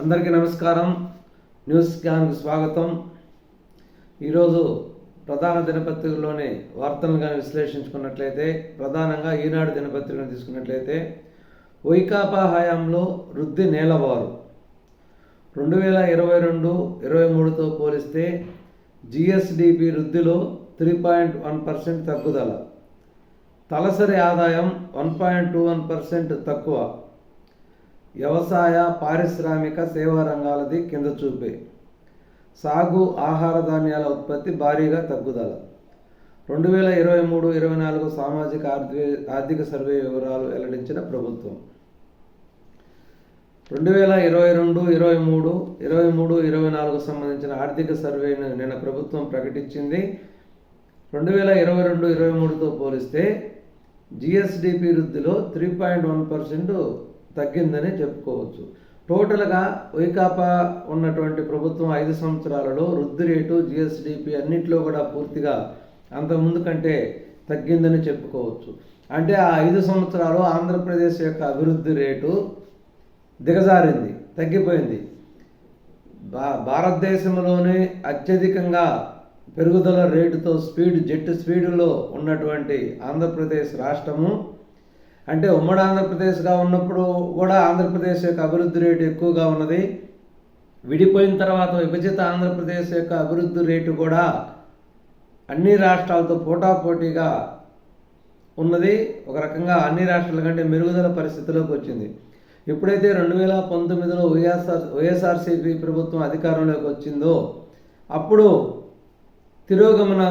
అందరికీ నమస్కారం. న్యూస్ స్కాన్కి స్వాగతం. ఈరోజు ప్రధాన దినపత్రికలోని వార్తలను కానీ విశ్లేషించుకున్నట్లయితే ప్రధానంగా ఈనాడు దినపత్రికను తీసుకున్నట్లయితే వైకాపా హయాంలో వృద్ధి నేలవారు. రెండు వేల ఇరవై రెండు ఇరవై మూడుతో పోలిస్తే జిఎస్డిపి వృద్ధిలో త్రీ పాయింట్ వన్ పర్సెంట్ తగ్గుదల. తలసరి ఆదాయం one point two one percent తక్కువ. వ్యవసాయ పారిశ్రామిక సేవా రంగాలది కింద చూపే. సాగు ఆహార ధాన్యాల ఉత్పత్తి భారీగా తగ్గుదల. రెండు వేల ఇరవై మూడు ఇరవై నాలుగు సామాజిక ఆర్థిక ఆర్థిక సర్వే వివరాలు వెల్లడించిన ప్రభుత్వం. రెండు వేల ఇరవై రెండు ఇరవై మూడు ఇరవై మూడు ఇరవై నాలుగు సంబంధించిన ఆర్థిక సర్వేను నిన్న ప్రభుత్వం ప్రకటించింది. రెండు వేల ఇరవై రెండు ఇరవై మూడుతో పోలిస్తే జిఎస్డిపి వృద్ధిలో త్రీ పాయింట్ వన్ పర్సెంట్ తగ్గిందని చెప్పుకోవచ్చు. టోటల్గా వైకాపా ఉన్నటువంటి ప్రభుత్వం ఐదు సంవత్సరాలలో వృద్ధి రేటు జిఎస్డిపి అన్నింటిలో కూడా పూర్తిగా అంతకుముందు కంటే తగ్గిందని చెప్పుకోవచ్చు. అంటే ఆ ఐదు సంవత్సరాలు ఆంధ్రప్రదేశ్ యొక్క అభివృద్ధి రేటు దిగజారింది తగ్గిపోయింది. భా భారతదేశంలోనే అత్యధికంగా పెరుగుదల రేటుతో స్పీడ్ జెట్ స్పీడ్లో ఉన్నటువంటి ఆంధ్రప్రదేశ్ రాష్ట్రము అంటే ఉమ్మడి ఆంధ్రప్రదేశ్గా ఉన్నప్పుడు కూడా ఆంధ్రప్రదేశ్ యొక్క అభివృద్ధి రేటు ఎక్కువగా ఉన్నది. విడిపోయిన తర్వాత విభజిత ఆంధ్రప్రదేశ్ యొక్క అభివృద్ధి రేటు కూడా అన్ని రాష్ట్రాలతో పోటాపోటీగా ఉన్నది. ఒక రకంగా అన్ని రాష్ట్రాల కంటే మెరుగుదల పరిస్థితిలోకి వచ్చింది. ఎప్పుడైతే రెండు వేల పంతొమ్మిదిలో వైఎస్ఆర్ వైఎస్ఆర్సీపీ ప్రభుత్వం అధికారంలోకి వచ్చిందో అప్పుడు తిరోగమన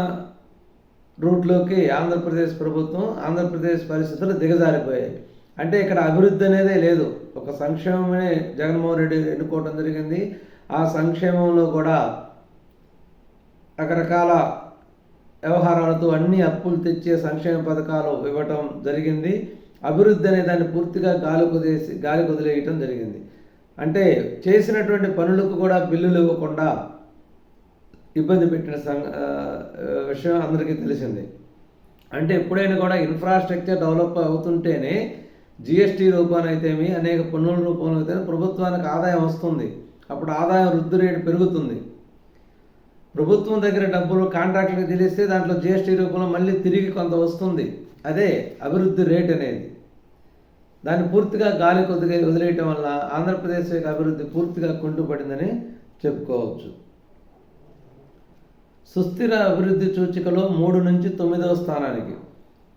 రూట్లోకి ఆంధ్రప్రదేశ్ ప్రభుత్వం ఆంధ్రప్రదేశ్ పరిస్థితులు దిగజారిపోయాయి. అంటే ఇక్కడ అభివృద్ధి అనేదే లేదు. ఒక సంక్షేమమే జగన్మోహన్ రెడ్డి ఎన్నుకోవడం జరిగింది. ఆ సంక్షేమంలో కూడా రకరకాల వ్యవహారాలతో అన్ని అప్పులు తెచ్చే సంక్షేమ పథకాలు ఇవ్వటం జరిగింది. అభివృద్ధి అనే దాన్ని పూర్తిగా గాలి కుదేసి గాలి కుదిలేయటం జరిగింది. అంటే చేసినటువంటి పనులకు కూడా బిల్లులు ఇవ్వకుండా ఇబ్బంది పెట్టిన సం విషయం అందరికీ తెలిసింది. అంటే ఎప్పుడైనా కూడా ఇన్ఫ్రాస్ట్రక్చర్ డెవలప్ అవుతుంటేనే జిఎస్టీ రూపాన అయితేమి అనేక పన్నుల రూపంలో అయితే ప్రభుత్వానికి ఆదాయం వస్తుంది. అప్పుడు ఆదాయం వృద్ధి రేటు పెరుగుతుంది. ప్రభుత్వం దగ్గర డబ్బులు కాంట్రాక్టులకు తెలిస్తే దాంట్లో జిఎస్టీ రూపంలో మళ్ళీ తిరిగి కొంత వస్తుంది. అదే అభివృద్ధి రేట్ అనేది. దాన్ని పూర్తిగా గాలి కొద్దిగా వదిలేయటం వల్ల ఆంధ్రప్రదేశ్ యొక్క అభివృద్ధి పూర్తిగా కుంటుపడిందని చెప్పుకోవచ్చు. సుస్థిర అభివృద్ధి సూచికలో మూడు నుంచి తొమ్మిదవ స్థానానికి.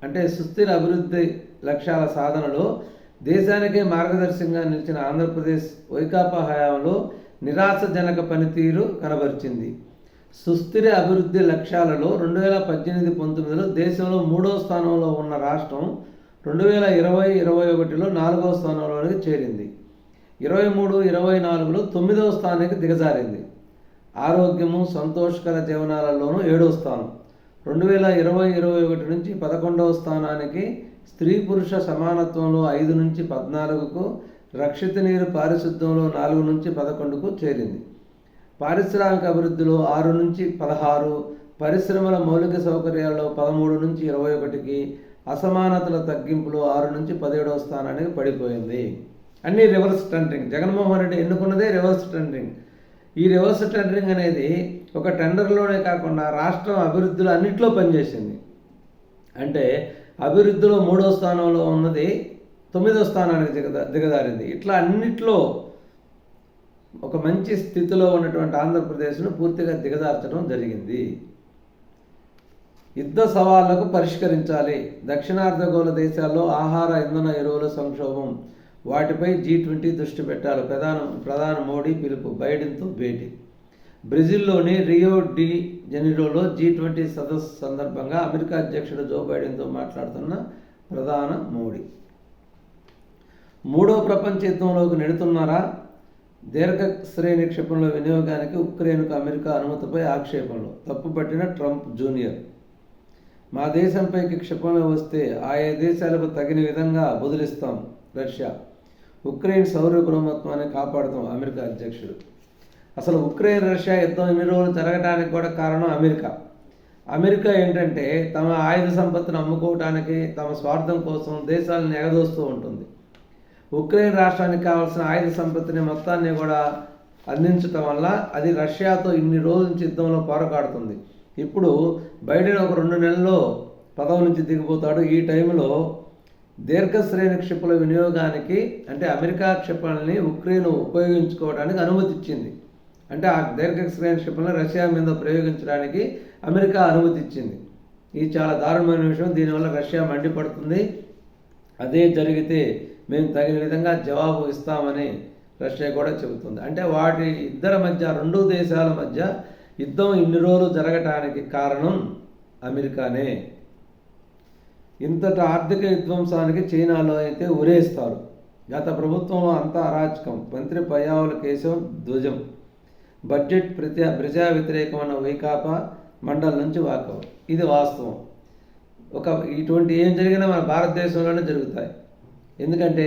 అంటే సుస్థిర అభివృద్ధి లక్ష్యాల సాధనలో దేశానికే మార్గదర్శకంగా నిలిచిన ఆంధ్రప్రదేశ్ వైకాపా హయాంలో నిరాశజనక పనితీరు కనబరిచింది. సుస్థిర అభివృద్ధి లక్ష్యాలలో రెండు వేల పద్దెనిమిది పంతొమ్మిదిలో దేశంలో మూడో స్థానంలో ఉన్న రాష్ట్రం రెండు వేల ఇరవై ఇరవై ఒకటిలో నాలుగవ స్థానంలోనికి చేరింది. ఇరవై మూడు ఇరవై నాలుగులో తొమ్మిదవ స్థానానికి దిగజారింది. ఆరోగ్యము సంతోషకర జీవనాలలోనూ ఏడవ స్థానం. రెండు వేల ఇరవై ఇరవై ఒకటి నుంచి పదకొండవ స్థానానికి స్త్రీ పురుష సమానత్వంలో ఐదు నుంచి పద్నాలుగుకు రక్షిత నీరు పారిశుద్ధ్యంలో నాలుగు నుంచి పదకొండుకు చేరింది. పారిశ్రామిక అభివృద్ధిలో ఆరు నుంచి పదహారు పరిశ్రమల మౌలిక సౌకర్యాల్లో పదమూడు నుంచి ఇరవై ఒకటికి అసమానతల తగ్గింపులో ఆరు నుంచి పదిహేడవ స్థానానికి పడిపోయింది. అన్నీ రివర్స్ టెండరింగ్ జగన్మోహన్ రెడ్డి ఎన్నుకున్నదే రివర్స్ టెండరింగ్ ఈ రివర్స్ టెండరింగ్ అనేది ఒక టెండర్లోనే కాకుండా రాష్ట్రం అభివృద్ధిలో అన్నింటిలో పనిచేసింది. అంటే అభివృద్ధిలో మూడో స్థానంలో ఉన్నది తొమ్మిదో స్థానానికి దిగదా దిగదారింది ఇట్లా అన్నిట్లో ఒక మంచి స్థితిలో ఉన్నటువంటి ఆంధ్రప్రదేశ్ను పూర్తిగా దిగదార్చడం జరిగింది. యుద్ధ సవాళ్ళకు పరిష్కరించాలి. దక్షిణార్ధగోళ దేశాల్లో ఆహార ఇంధన ఎరువుల సంక్షోభం వాటిపై జీ ట్వంటీ దృష్టి పెట్టాలి. ప్రధాన ప్రధాన మోడీ పిలుపు బైడెన్తో భేటీ. బ్రెజిల్లోని రియో డి జెనిరోలో జీ ట్వంటీ సదస్సు సందర్భంగా అమెరికా అధ్యక్షుడు జో బైడెన్తో మాట్లాడుతున్న ప్రధాన మోడీ. మూడో ప్రపంచ యుద్ధంలోకి నెడుతున్నారా? దీర్ఘ శ్రేణి క్షిపణుల వినియోగానికి ఉక్రెయిన్కు అమెరికా అనుమతిపై ఆక్షేపణలు. తప్పుపట్టిన ట్రంప్ జూనియర్. మా దేశంపైకి క్షిపణులు వస్తే ఆయా దేశాలకు తగిన విధంగా బదులిస్తాం. రష్యా. ఉక్రెయిన్ సౌర బ్రహ్మత్వాన్ని కాపాడుతాం అమెరికా అధ్యక్షుడు. అసలు ఉక్రెయిన్ రష్యా యుద్ధం ఎన్ని రోజులు జరగడానికి కూడా కారణం అమెరికా. అమెరికా ఏంటంటే తమ ఆయుధ సంపత్తిని అమ్ముకోవటానికి తమ స్వార్థం కోసం దేశాలను ఎగదోస్తూ ఉంటుంది. ఉక్రెయిన్ రాష్ట్రానికి కావాల్సిన ఆయుధ సంపత్తిని మొత్తాన్ని కూడా అందించటం వల్ల అది రష్యాతో ఇన్ని రోజుల నుంచి యుద్ధంలో పోరాడుతుంది ఇప్పుడు బైడెన్ ఒక రెండు నెలల్లో పదవి నుంచి దిగిపోతాడు. ఈ టైంలో దీర్ఘశ్రేణి క్షిపణుల వినియోగానికి అంటే అమెరికా క్షిపణుల్ని ఉక్రెయిన్ ఉపయోగించుకోవడానికి అనుమతి ఇచ్చింది అంటే ఆ దీర్ఘశ్రేణి క్షిపణులు రష్యా మీద ప్రయోగించడానికి అమెరికా అనుమతి ఇచ్చింది ఇది చాలా దారుణమైన విషయం. దీనివల్ల రష్యా మండిపడుతుంది. అదే జరిగితే మేము తగిన విధంగా జవాబు ఇస్తామని రష్యా కూడా చెబుతుంది. అంటే వాటి ఇద్దరి మధ్య రెండు దేశాల మధ్య యుద్ధం ఇన్ని రోజులు జరగటానికి కారణం అమెరికానే. ఇంతటి ఆర్థిక విధ్వంసానికి చైనాలో అయితే ఉరేస్తారు. గత ప్రభుత్వంలో అంతా అరాచకం. మంత్రి పయ్యావుల కేశవం ధ్వజం. బడ్జెట్ ప్రజా ప్రజా వ్యతిరేకమైన వైకాపా మండలం నుంచి వాకౌట్ ఇది వాస్తవం. ఒక ఇటువంటి ఏం జరిగినా మన భారతదేశంలోనే జరుగుతాయి. ఎందుకంటే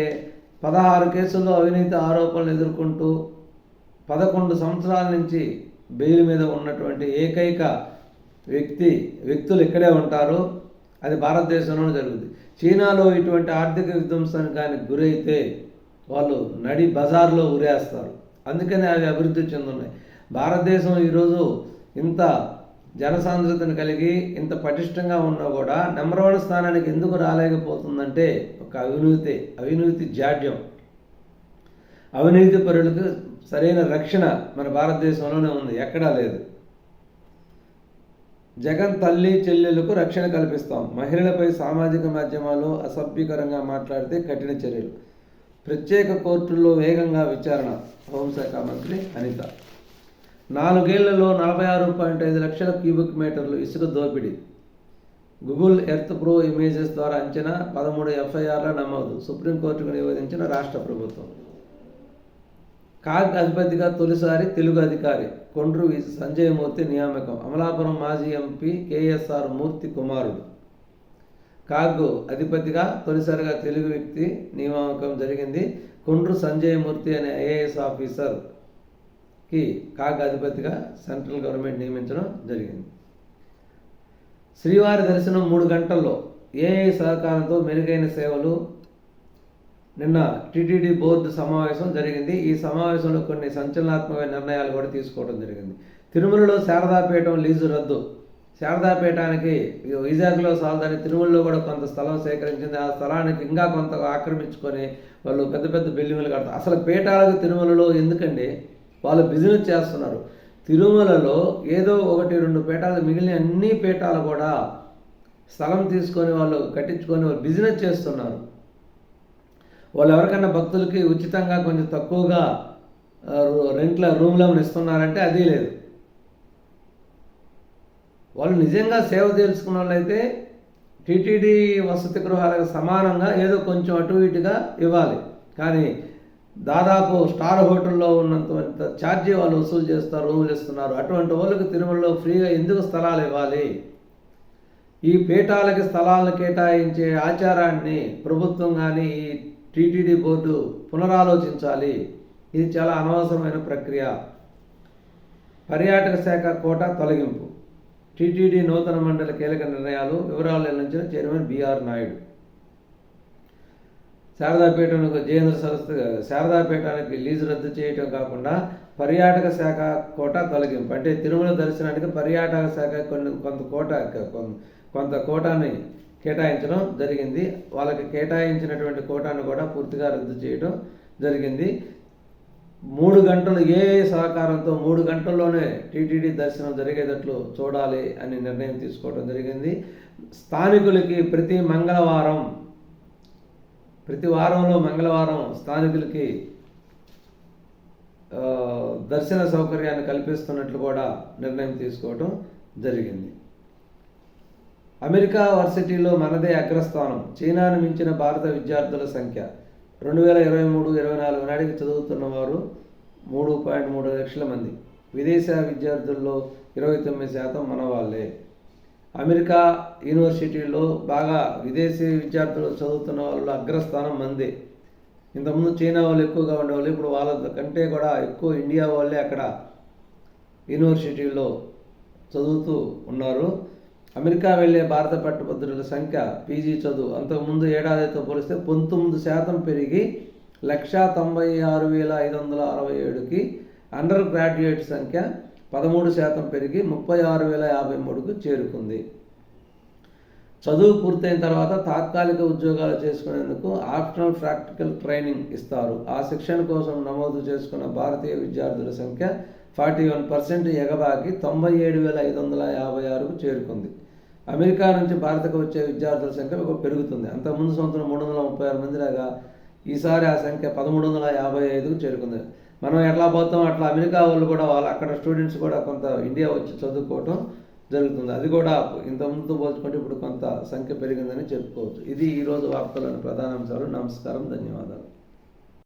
పదహారు కేసుల్లో అవినీతి ఆరోపణలు ఎదుర్కొంటూ పదకొండు సంవత్సరాల నుంచి బెయిల్ మీద ఉన్నటువంటి ఏకైక వ్యక్తి వ్యక్తులు ఇక్కడే ఉంటారు. అది భారతదేశంలోనే జరుగుతుంది చీనాలో ఇటువంటి ఆర్థిక విధ్వంసానికి గురైతే వాళ్ళు నడి బజార్లో ఉరేస్తారు. అందుకనే అవి అభివృద్ధి చెందున్నాయి. భారతదేశం ఈరోజు ఇంత జనసాంద్రతను కలిగి ఇంత పటిష్టంగా ఉన్నా కూడా నెంబర్ వన్ స్థానానికి ఎందుకు రాలేకపోతుందంటే ఒక అవినీతి అవినీతి జాడ్యం. అవినీతి పరులకు సరైన రక్షణ మన భారతదేశంలోనే ఉంది. ఎక్కడా లేదు. జగన్ తల్లి చెల్లెలకు రక్షణ కల్పిస్తాం. మహిళలపై సామాజిక మాధ్యమాలు అసభ్యకరంగా మాట్లాడితే కఠిన చర్యలు. ప్రత్యేక కోర్టుల్లో వేగంగా విచారణ. హోంశాఖ మంత్రి అనిత. నాలుగేళ్ళలో నలభై ఆరు పాయింట్ ఐదు లక్షల క్యూబిక్ మీటర్లు ఇసుక దోపిడీ. గూగుల్ ఎర్త్ ప్రో ఇమేజెస్ ద్వారా అంచనా పదమూడు ఎఫ్ఐఆర్ల నమోదు. సుప్రీంకోర్టుకు నివేదించిన రాష్ట్ర ప్రభుత్వం. కాగ్ అధిపతిగా తొలిసారి తెలుగు అధికారి కొండ్రు వి. సంజయమూర్తి నియామకం. అమలాపురం మాజీ ఎంపీ కేఎస్ఆర్ మూర్తి కుమారుడు. కాగ్ అధిపతిగా తొలిసారిగా తెలుగు వ్యక్తి నియామకం జరిగింది. కొండ్రు సంజయమూర్తి అనే ఐఏఎస్ ఆఫీసర్కి కాగ్ అధిపతిగా సెంట్రల్ గవర్నమెంట్ నియమించడం జరిగింది. శ్రీవారి దర్శనం మూడు గంటల్లో. ఏఐ సహకారంతో మెరుగైన సేవలు నిన్న టీటీడీ బోర్డు సమావేశం జరిగింది. ఈ సమావేశంలో కొన్ని సంచలనాత్మక నిర్ణయాలు కూడా తీసుకోవడం జరిగింది. తిరుమలలో శారదాపీఠం లీజు రద్దు. శారదాపీఠానికి వైజాగ్లో సాల్దని తిరుమలలో కూడా కొంత స్థలం సేకరించింది. ఆ స్థలానికి ఇంకా కొంత ఆక్రమించుకొని వాళ్ళు పెద్ద పెద్ద బిల్డింగ్లు కడతారు. అసలు పీఠాలకు తిరుమలలో ఎందుకండి? వాళ్ళు బిజినెస్ చేస్తున్నారు. తిరుమలలో ఏదో ఒకటి రెండు పీఠాలు మిగిలిన అన్ని పీఠాలు కూడా స్థలం తీసుకొని వాళ్ళు కట్టించుకొని వాళ్ళు బిజినెస్ చేస్తున్నారు. వాళ్ళు ఎవరికైనా భక్తులకి ఉచితంగా కొంచెం తక్కువగా రెంట్ల రూమ్లను ఇస్తున్నారంటే అది లేదు. వాళ్ళు నిజంగా సేవ తెలుసుకున్న వాళ్ళైతే టీటీడీ వసతి గృహాలకు సమానంగా ఏదో కొంచెం అటు ఇటుగా ఇవ్వాలి. కానీ దాదాపు స్టార్ హోటల్లో ఉన్నంత ఛార్జీ వాళ్ళు వసూలు చేస్తారు రూములు ఇస్తున్నారు. అటువంటి వాళ్ళకి తిరుమలలో ఫ్రీగా ఎందుకు స్థలాలు ఇవ్వాలి? ఈ పీఠాలకి స్థలాలను కేటాయించే ఆచారాన్ని ప్రభుత్వం కానీ ఈ టీటీడీ బోర్డు పునరాలోచించాలి. ఇది చాలా అనవసరమైన ప్రక్రియ. పర్యాటక శాఖ కోట తొలగింపు. టీటీడీ నూతన మండలి కీలక నిర్ణయాలు వివరాలు వెల్లించిన చైర్మన్ బీఆర్ నాయుడు. శారదాపేటకు జయేంద్ర సరస్ శారదాపీఠానికి లీజు రద్దు చేయటం కాకుండా పర్యాటక శాఖ కోట తొలగింపు. అంటే తిరుమల దర్శనానికి పర్యాటక శాఖ కొన్ని కొంత కోట కొంత కోటాని కేటాయించడం జరిగింది. వాళ్ళకి కేటాయించినటువంటి కోటాను కూడా పూర్తిగా రద్దు చేయడం జరిగింది. మూడు గంటలు ఏ సహకారంతో మూడు గంటల్లోనే టీటీడీ దర్శనం జరిగేటట్లు చూడాలి అని నిర్ణయం తీసుకోవడం జరిగింది. స్థానికులకి ప్రతి మంగళవారం ప్రతి వారంలో మంగళవారం స్థానికులకి దర్శన సౌకర్యాన్ని కల్పిస్తున్నట్లు కూడా నిర్ణయం తీసుకోవడం జరిగింది. అమెరికా వర్సిటీలో మనదే అగ్రస్థానం. చైనాను మించిన భారత విద్యార్థుల సంఖ్య. రెండు వేల ఇరవై మూడు ఇరవై నాలుగు నాటికి చదువుతున్న వారు మూడు పాయింట్ మూడు లక్షల మంది. విదేశీ విద్యార్థుల్లో ఇరవై తొమ్మిది శాతం మన వాళ్ళే. అమెరికా యూనివర్సిటీలో బాగా విదేశీ విద్యార్థులు చదువుతున్న వాళ్ళు అగ్రస్థానం మంది. ఇంతకుముందు చైనా వాళ్ళు ఎక్కువగా ఉండేవాళ్ళు ఇప్పుడు వాళ్ళ కంటే కూడా ఎక్కువ ఇండియా వాళ్ళే అక్కడ యూనివర్సిటీల్లో చదువుతూ ఉన్నారు. అమెరికా వెళ్ళే భారత పట్టభద్రుల సంఖ్య పీజీ చదువు అంతకుముందు ఏడాదితో పోలిస్తే పంతొమ్మిది శాతం పెరిగి లక్షా తొంభై ఆరు వేల ఐదు వందల అరవై ఏడుకి అండర్ గ్రాడ్యుయేట్ సంఖ్య పదమూడు శాతం పెరిగి ముప్పై ఆరు వేల యాభై మూడుకు చేరుకుంది. చదువు పూర్తయిన తర్వాత తాత్కాలిక ఉద్యోగాలు చేసుకునేందుకు ఆప్షనల్ ప్రాక్టికల్ ట్రైనింగ్ ఇస్తారు. ఆ శిక్షణ కోసం నమోదు చేసుకున్న భారతీయ విద్యార్థుల సంఖ్య ఫార్టీ వన్ పర్సెంట్ ఎగబాకి తొంభై ఏడు వేల ఐదు వందల యాభై ఆరుకు చేరుకుంది. అమెరికా నుంచి భారత్కు వచ్చే విద్యార్థుల సంఖ్య ఒక పెరుగుతుంది. అంతకుముందు సంవత్సరం మూడు వందల ముప్పై ఆరు మంది రాగా ఈసారి ఆ సంఖ్య పదమూడు వందల యాభై ఐదుకు చేరుకుంది. మనం ఎట్లా పోతాం? అట్లా అమెరికా వాళ్ళు కూడా వాళ్ళు అక్కడ స్టూడెంట్స్ కూడా కొంత ఇండియా వచ్చి చదువుకోవటం జరుగుతుంది. అది కూడా ఇంతకుముందు పోల్చుకుంటే ఇప్పుడు కొంత సంఖ్య పెరిగిందని చెప్పుకోవచ్చు. ఇది ఈరోజు వార్తలోని ప్రధాన అంశాలు నమస్కారం. ధన్యవాదాలు.